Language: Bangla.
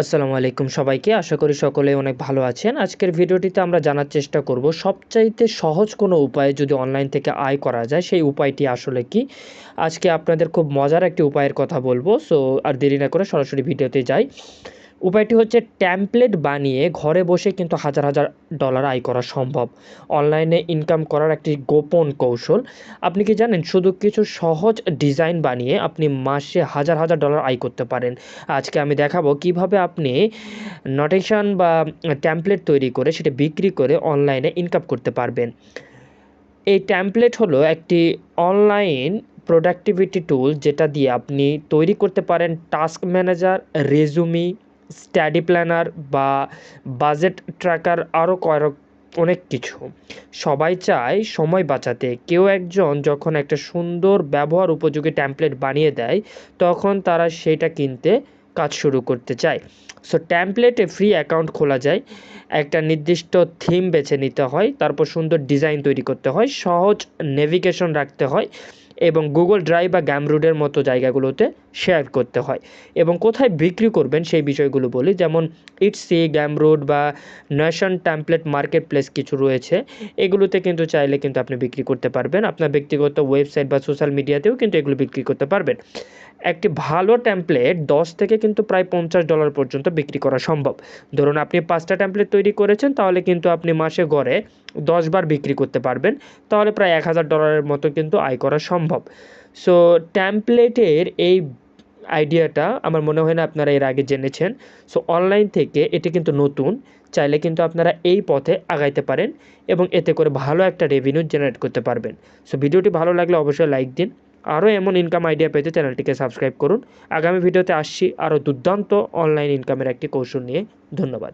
আসসালামু আলাইকুম সবাইকে। আশা করি সকলে অনেক ভালো আছেন। আজকের ভিডিওটিতে আমরা জানার চেষ্টা করব, সবচাইতে সহজ কোনো উপায়ে যদি অনলাইন থেকে আয় করা যায়, সেই উপায়টি আসলে কি? আজকে আপনাদের খুব মজার একটি উপায়ের কথা বলব, সো আর দেরি না করে সরাসরি ভিডিওতে যাই। উপায়টি হচ্ছে ট্যাম্পলেট বানিয়ে ঘরে বসে কিন্তু হাজার হাজার ডলার আয় করা সম্ভব। অনলাইনে ইনকাম করার একটি গোপন কৌশল। আপনি কি জানেন, শুধু কিছু সহজ ডিজাইন বানিয়ে আপনি মাসে হাজার হাজার ডলার আয় করতে পারেন। আজকে আমি দেখাবো কীভাবে আপনি নোটেশন বা ট্যাম্পলেট তৈরি করে সেটা বিক্রি করে অনলাইনে ইনকাম করতে পারবেন। এই ট্যাম্পলেট হলো একটি অনলাইন প্রোডাক্টিভিটি টুল যেটা দিয়ে আপনি তৈরি করতে পারেন task manager resume study planner বা বাজেট ট্র্যাকার আরও কয়েক অনেক কিছু। সবাই চায় সময় বাঁচাতে। কেউ একজন যখন একটা সুন্দর ব্যবহার উপযোগী ট্যাম্পলেট বানিয়ে দেয়, তখন তারা সেটা কিনতে কাজ শুরু করতে চায়। সো ট্যাম্পলেটে ফ্রি অ্যাকাউন্ট খোলা যায়। একটা নির্দিষ্ট থিম বেছে নিতে হয়, তারপর সুন্দর ডিজাইন তৈরি করতে হয়, সহজ নেভিগেশন রাখতে হয়। এবং গুগল ড্রাইভ বা গ্যামরুডের মতো জায়গাগুলোতে শেয়ার করতে হয়। এবং কোথায় বিক্রি করবেন সেই বিষয়গুলো বলি, যেমন ইটসি গ্যামরুড বা নেশন ট্যাম্পলেট মার্কেট প্লেস কিছু রয়েছে, এগুলোতে কিন্তু চাইলে কিন্তু আপনি বিক্রি করতে পারবেন। আপনার ব্যক্তিগত ওয়েবসাইট বা সোশ্যাল মিডিয়াতেও কিন্তু এগুলো বিক্রি করতে পারবেন। একটি ভালো ট্যাম্পলেট দশ থেকে কিন্তু প্রায় পঞ্চাশ ডলার পর্যন্ত বিক্রি করা সম্ভব। ধরুন আপনি পাঁচটা ট্যাম্পলেট তৈরি করেছেন, তাহলে কিন্তু আপনি মাসে গড়ে দশবার বিক্রি করতে পারবেন। তাহলে প্রায় এক হাজার ডলারের মতো কিন্তু আয় করা সম্ভব। সো ট্যাম্পলেটের এই আইডিয়াটা আমার মনে হয় না আপনারা এর আগে জেনেছেন। সো অনলাইন থেকে এটি কিন্তু নতুন। চাইলে কিন্তু আপনারা এই পথে আগাইতে পারেন এবং এতে করে ভালো একটা রেভিনিউ জেনারেট করতে পারবেন। সো ভিডিওটি ভালো লাগলে অবশ্যই লাইক দিন। আরও এমন ইনকাম আইডিয়া পেতে চ্যানেলটিকে সাবস্ক্রাইব করুন। আগামী ভিডিওতে আসছি আরও দুর্দান্ত অনলাইন ইনকামের একটি কৌশল নিয়ে। ধন্যবাদ।